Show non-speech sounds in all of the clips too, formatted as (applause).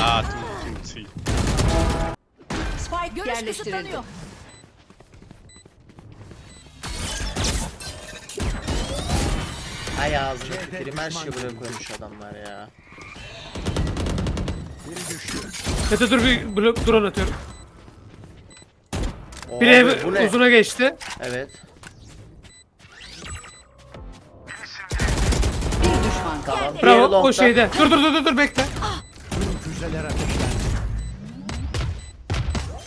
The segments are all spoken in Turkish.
Ah, two, two, two. Spike Görüş yerleştirildi. kısıtlanıyor. Ay ağzını tüküreyim her şeyi buraya koymuş adamlar ya. Mete dur bir blok drone atıyorum. Oo, Bir abi, ev bu ne? uzuna geçti. Evet. Tamam. Diğeri Bravo o longda. şeyde. Dur dur dur dur, dur bekle.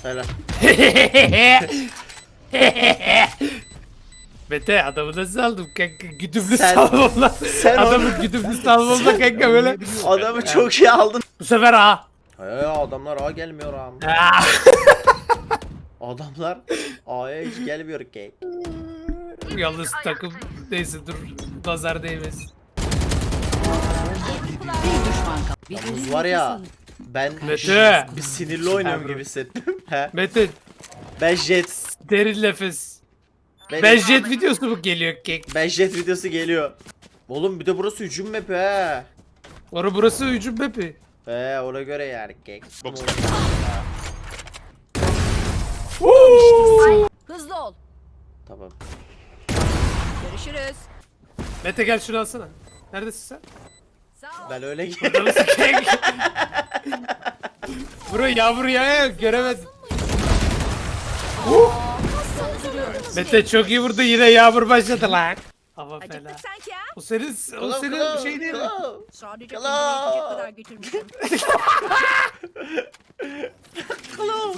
Helal. Mete adamı nasıl aldım kanka güdümlü Sen- salvamla. sen Adamı güdümlü salvamla kanka böyle. Adamı çok iyi aldın. Bu sefer ha. He adamlar A gelmiyor am. Aa. Adamlar A'ya hiç gelmiyor ki. Yalnız takım neyse dur nazar değmez. Bir düşman kaldı. Yalnız var ya ben Mete. bir sinirli oynuyorum gibi hissettim. (laughs) He. Mete Ben jet. derin nefes. Ben, Ben jet videosu mu geliyor kek? ben jet videosu geliyor. Oğlum bir de burası hücum map he. Orası burası hücum bepi. He ona göre yani kek. Hızlı ol. Tamam. Görüşürüz. Mete gel şunu alsana. Neredesin sen? Ben öyle kek? (laughs) Bro yağmur yağıyor göremedim. Mete çok iyi vurdu yine yağmur başladı lan. Hava fena. Acıktık sanki ha. O senin, o senin klo, şey değil mi? klo. Sadece kendime yetecek kadar getirmişim.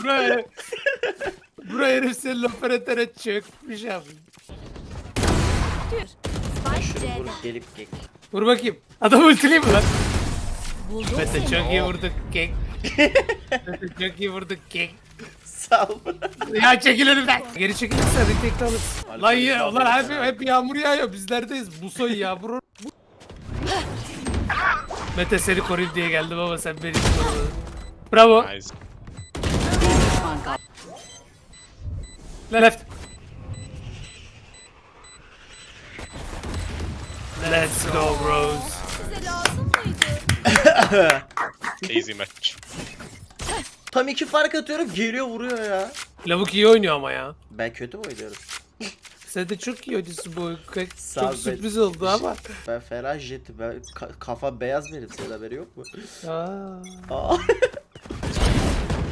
Buraya. Buraya herif senin operatöre çökmüş abi. Spike Şunu C'de. vurup gelip kek. Vur bakayım. Adam ultileyim mi lan? Buldum Mete çok iyi vurduk kek. (laughs) Mete çok iyi vurduk kek. Sağ ol. Ya çekil önümden. Geri çekilirsen alırsın. Alper Lan ya, yağmur ulan hep, hep yağmur yağıyor. Biz neredeyiz? Bu soy yağmur. Bu- (laughs) Mete seni koruyayım diye geldim ama sen beni korumadın. Bravo. Nice. Left. Let's go bros. Size lazım mıydı? Easy match. Tam iki fark atıyorum geliyor vuruyor ya. Lavuk iyi oynuyor ama ya. Ben kötü mü oynuyorum? Sen de çok iyi oynuyorsun bu oyun. Çok Sağ ol, ben- sürpriz oldu ama. Ben fena jeti. Ben ka- kafa beyaz benim senin haberi yok mu? Aa. Aa.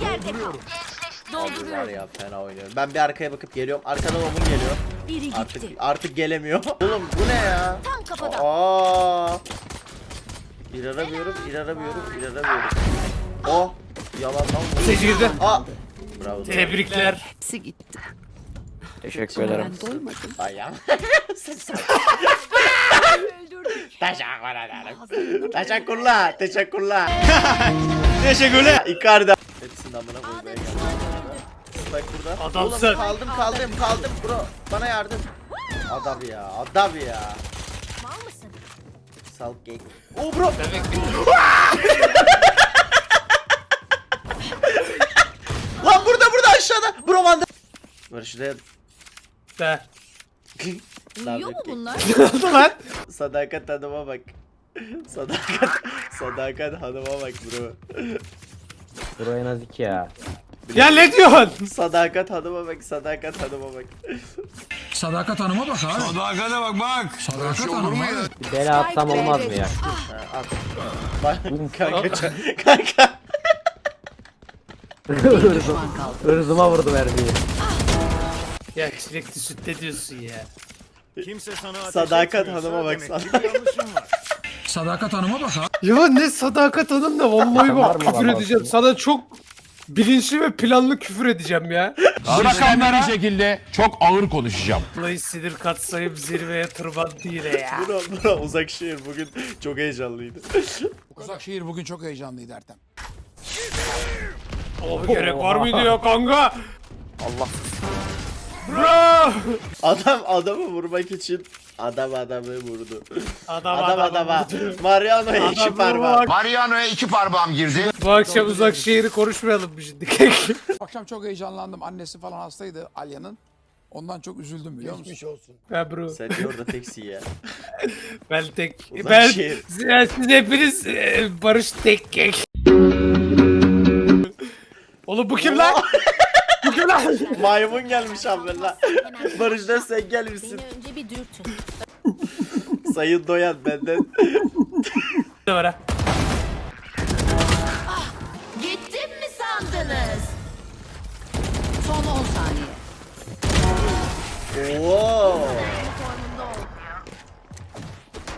Yerde kal. Abi var ya fena oynuyorum. Ben bir arkaya bakıp geliyorum. Arkadan omun geliyor. Biri Artık gitti. artık gelemiyor. (laughs) Oğlum bu ne ya? Tam kafadan. Aa. İnanamıyorum, inanamıyorum, inanamıyorum. Oh, yalandan vurdu. Seyirci girdi. Aa. Bravo. Tebrikler. Hepsi gitti. Teşekkür ederim. Ben doymadım. Ayağım. (laughs) Öldürdük. Teşekkür ederim. Teşekkürler, teşekkürler. (laughs) teşekkürler. Icardi. Hepsinin amına koymaya geldim. Spike burada. Adamsın. Oğlum kaldım, kaldım, kaldım bro. Bana yardım. Adam ya, adam ya. Mal mısın? Sal gay. Oh bro. Demek (laughs) Lan burada burada aşağıda. Bro bende. Barış ne? de. (laughs) Uyuyor mu bunlar? (laughs) Ne oldu lan? Sadakat hanıma bak. Sadakat, sadakat hanıma bak bro. Buraya nazik ya. Ya ne diyorsun? Sadakat hanıma bak, sadakat hanıma bak. Sadakat Hanım'a bak abi. Sadakate bak bak. Sadakat Hanım abi. Bir bela atsam olmaz mı ya? Ha, at. Bak (laughs) kanka, kanka. Irzım, ırzıma (laughs) vurdu mermiyi. Ya çilekli süt ne diyorsun ya? Kimse sana Sadakat hanıma bak, sadakat. Sadakat Hanım'a bak abi. Ya ne sadakat hanım da vallahi Var bak mı küfür edeceğim. Sana çok bilinçli ve planlı küfür edeceğim ya. Rakamlar bir şekilde çok ağır konuşacağım. Vallahi sinir katsayım zirveye tırmandı yine ya. (laughs) Bro, bro uzak şehir bugün çok heyecanlıydı. Uzakşehir bugün çok heyecanlıydı Ertem. Abi gerek var mıydı ya kanka? Allah. Bro! Adam adamı vurmak için adam adamı vurdu. Adam Adam adam adama. Mariano'ya iki Adam parmak. vurmak. Mariano'ya iki parmağım girdi. Bu akşam uzak şehri konuşmayalım mı şimdi? (laughs) Akşam çok heyecanlandım. Annesi falan hastaydı Alya'nın. Ondan çok üzüldüm biliyor musun? Ha bro. Sen de orada teksin ya. (laughs) Ben tek. Uzak ben şehir. siz, siz hepiniz e, Barış tek kek. (laughs) Oğlum bu kim lan? (laughs) Maymun gelmiş abi la. Barış'tan sen gelmişsin. Beni önce bir dürtün. Sayın Doyan benden. Ne var ha? Gittim mi sandınız? Son 10 saniye. Oo.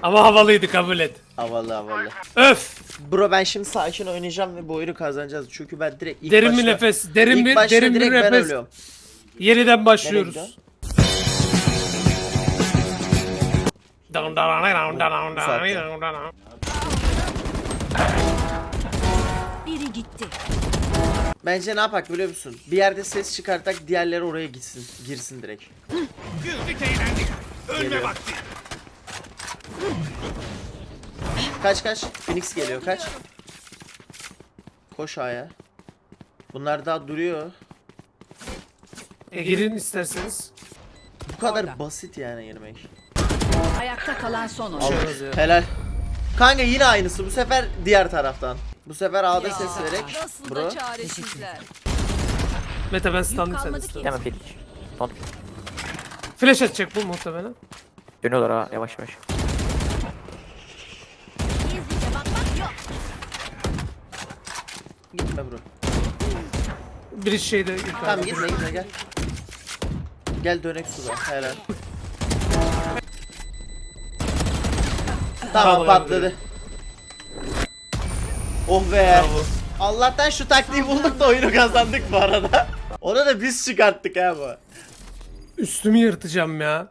Ama havalıydı kabul et. Havalı havalı. Öf. Bro ben şimdi sakin oynayacağım ve bu oyunu kazanacağız. Çünkü ben direkt ilk derin başta, bir nefes. Derin ilk bir başta derin bir direkt ben nefes. ölüyorum. Yeniden başlıyoruz. gidiyorsun? Down, down, down, down, down, down, down. Biri gitti. Bence ne yapak biliyor musun? Bir yerde ses çıkartak diğerleri oraya gitsin. Girsin direkt. Güldük eğlendik. Ölme vakti. Kaç kaç. Phoenix geliyor kaç. Koş A'ya. Bunlar daha duruyor. E, girin isterseniz. Bu kadar basit yani girmek. Ayakta kalan son oyuncu. Ya. Helal. Kanka yine aynısı. Bu sefer diğer taraftan. Bu sefer A'da Ya, ses vererek. Nasıl Bro. da çaresizler. Mete ben stundım Yük sen kalmadı ki. Hemen Felix. Son. Flash atacak bu muhtemelen. Dönüyorlar ha yavaş yavaş. Bro. Biri şeyde yukarıda. Tamam gitme gitme gel. Gel dönek suda. Helal. Tamam Bravo, patladı. Oh be. Bravo. Allah'tan şu taktiği bulduk da oyunu kazandık bu arada. Onu da biz çıkarttık ha bu. Üstümü yırtacağım ya.